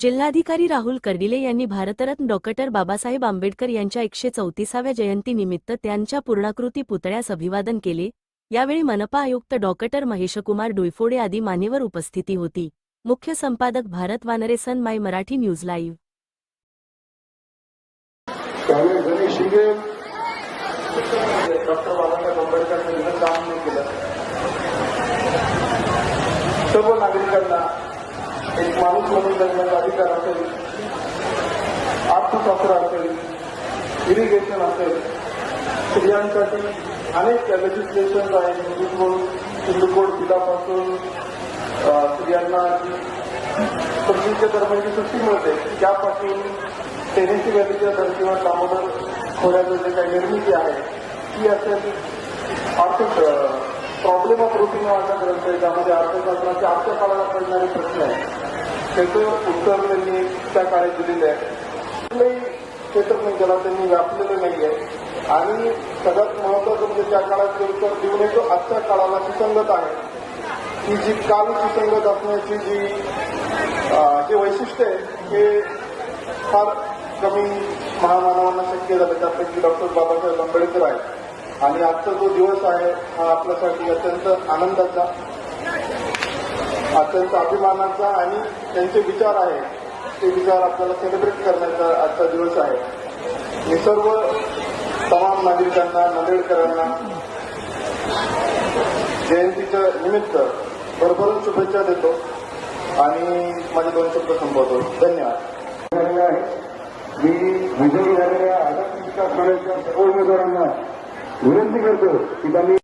जिल्हाधिकारी राहुल कर्डिले यांनी भारतरत्न डॉक्टर बाबासाहेब आंबेडकर यांच्या एकशे चौतीसाव्या जयंतीनिमित्त त्यांच्या पूर्णाकृती पुतळ्यास अभिवादन केले. यावेळी मनपा आयुक्त डॉक्टर महेशकुमार डोयफोडे आदी मान्यवर उपस्थिती होती. मुख्य संपादक Bharat Wanare sun my Marathi news live. सर्व नागरिकांना एक माणूस म्हणून जगण्याचा अधिकार असेल अर्थशास्त्र असेल इरिगेशन असेल स्त्रियांसाठी अनेक लेजिस्लेशन आहेत हिंदू कोड हिंदू कोड बिलापासून स्त्रियांना जी पत्नीच्या दरम्यानची सुट्टी मिळते त्यापासून टेनिसी व्हॅलीच्या धर्तीवर दामोदर खोऱ्याचं जे काही निर्मिती आहे ती असेल आर्थिक प्रॉब्लेम ऑफ रुटीन नावाचा ग्रंथ आहे ज्यामध्ये अर्थशास्त्राचे आजच्या काळाला पडणारे प्रश्न आहेत त्याचं उत्तर त्यांनी त्या काळात दिलेलं आहे. कुठलंही क्षेत्र नाही ज्याला त्यांनी व्यापलेलं नाही आहे आणि सगळ्यात महत्वाचं म्हणजे त्या काळात उत्तर देऊन नये तो आजच्या काळाला सुसंगत आहे. ही जी काल सुसंगत असण्याची जी जे वैशिष्ट्य आहे हे फार कमी महामानवांना शक्य झालं. त्यापैकी डॉक्टर बाबासाहेब आंबेडकर आहेत. आणि आजचा जो दिवस आहे हा आपल्यासाठी अत्यंत आनंदाचा अत्यंत अभिमानाचा आणि त्यांचे विचार आहे ते विचार आपल्याला सेलिब्रेट करण्याचा आजचा दिवस आहे. मी सर्व तमाम नागरिकांना नांदेडकरांना जयंतीच्या निमित्त भरभरून शुभेच्छा देतो आणि माझे दोन शब्द संपवतो. धन्यवाद. आहे मी विजयी झालेल्या आझाद विकास कॉलेजच्या सर्व उमेदवारांना विनंती करतो की त्यांनी